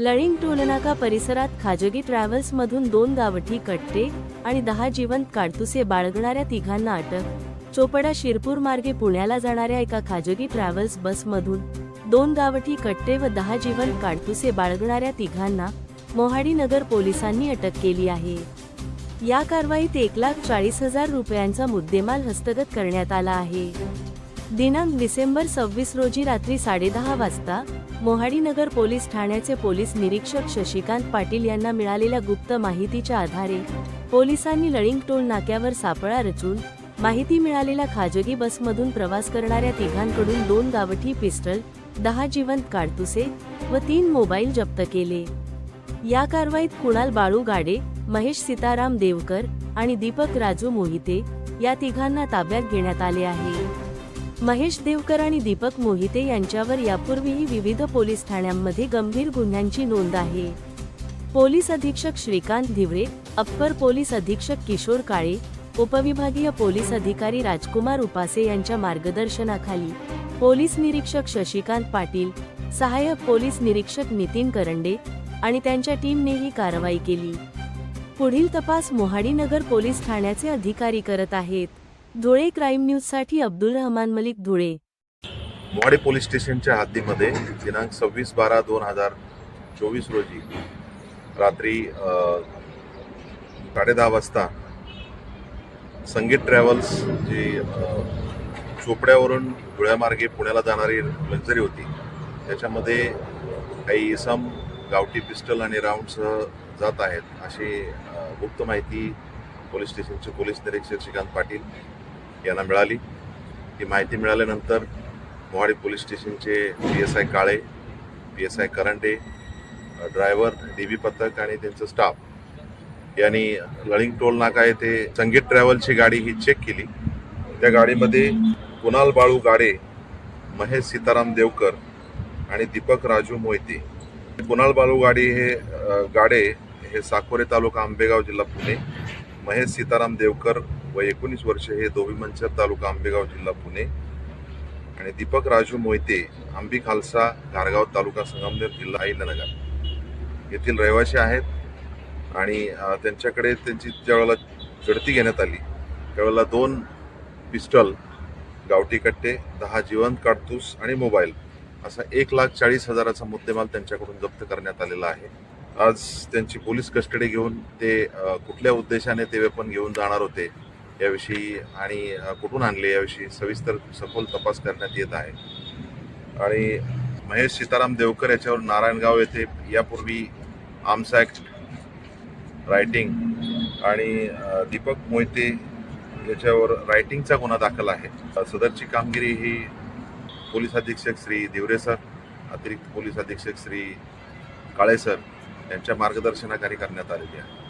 लळिंग टोलनाका परिसरात खाजगी ट्रॅव्हल्समधून दोन गावठी कट्टे आणि दहा जिवंत काडतुसे बाळगणाऱ्या तिघांना अटक. चोपडा शिरपूर मार्गे पुण्याला जाणाऱ्या एका खाजगी ट्रॅव्हल्स बसमधून दोन गावठी कट्टे व दहा जिवंत काडतुसे बाळगणाऱ्या तिघांना मोहाडी नगर पोलिसांनी अटक केली आहे. या कारवाईत एक लाख चाळीस हजार रुपयांचा मुद्देमाल हस्तगत करण्यात आला आहे. दिनांक डिसेंबर सव्वीस रोजी रात्री साडेदहा वाजता मोहाडीनगर पोलीस ठाण्याचे पोलीस निरीक्षक शशिकांत पाटील यांना मिळालेल्या गुप्त माहितीच्या आधारे पोलिसांनी लळिंग टोल नाक्यावर सापळा रचून माहिती मिळालेल्या खाजगी बसमधून प्रवास करणाऱ्या तिघांकडून दोन गावठी पिस्टल दहा जिवंत काडतुसे व तीन मोबाईल जप्त केले. या कारवाईत कुणाल बाळू गाडे महेश सीताराम देवकर आणि दीपक राजू मोहिते या तिघांना ताब्यात घेण्यात आले आहे. महेश देवकर आणि दीपक मोहिते यांच्यावर यापूर्वीही विविध पोलीस ठाण्यांमध्ये गंभीर गुन्ह्यांची नोंद आहे. पोलीस अधीक्षक श्रीकांत धिवरे अप्पर पोलीस अधीक्षक किशोर काळे उपविभागीय पोलीस अधिकारी राजकुमार उपासे यांच्या मार्गदर्शनाखाली पोलीस निरीक्षक शशिकांत पाटील सहाय्यक पोलीस निरीक्षक नितीन करंडे आणि त्यांच्या टीमने ही कारवाई केली. पुढील तपास मोहाडी नगर पोलीस ठाण्याचे अधिकारी करत आहेत. धुळे क्राईम न्यूजसाठी अब्दुल रहमान मलिक धुळे. मोहाडी पोलीस स्टेशनच्या हद्दीमध्ये दिनांक सव्वीस बारा दोन हजार चोवीस रोजी रात्री साडेदहा वाजता संगीत ट्रॅव्हल्स जी चोपड्यावरून धुळ्यामार्गे पुण्याला जाणारी लक्झरी होती त्याच्यामध्ये काही इसम गावठी पिस्टल आणि राऊंडसह जात आहेत अशी गुप्त माहिती पोलीस स्टेशनचे पोलीस निरीक्षक श्रीकांत पाटील यांना मिळाली. ही माहिती मिळाल्यानंतर मोहाडी पोलीस स्टेशनचे P S I Kale P S I Karande driver D B पथक आणि त्यांचं स्टाफ यांनी लळिंग टोल नाका येथे संगीत ट्रॅव्हलची गाडी ही चेक केली. त्या गाडीमध्ये कुणाल बाळू गाडे महेश सीताराम देवकर आणि दीपक राजू मोहिते. कुणाल बाळू गाडी हे गाडे हे साकोरे तालुका आंबेगाव जिल्हा पुणे महेश सीताराम देवकर व एकोणीस वर्ष हे दोबी मंचर तालुका आंबेगाव जिल्हा पुणे. आणि दीपक राजू मोहिते आंबी खालसा घारगाव तालुका संगमनेर जिल्हा अहिल्यानगर येथील रहिवासी आहेत. आणि त्यांच्याकडे त्यांची ज्यावेळेला झडती घेण्यात आली त्यावेळेला दोन पिस्टल गावठी कट्टे दहा जिवंत काडतूस आणि मोबाईल असा एक लाख चाळीस हजाराचा मुद्देमाल त्यांच्याकडून जप्त करण्यात आलेला आहे. आज त्यांची पोलीस कस्टडी घेऊन ते कुठल्या उद्देशाने ते वेपन घेऊन जाणार होते याविषयी आणि कुठून आणले याविषयी सविस्तर सखोल तपास करण्यात येत आहे. आणि महेश सीताराम देवकर याच्यावर नारायणगाव येथे यापूर्वी आर्म्स ॲक्ट रायटिंग आणि दीपक मोहिते याच्यावर रायटिंगचा गुन्हा दाखल आहे. सदरची कामगिरी ही पोलीस अधीक्षक श्री दिवरे सर अतिरिक्त पोलीस अधीक्षक श्री काळे सर यांच्या मार्गदर्शनाखाली करण्यात आलेली आहे.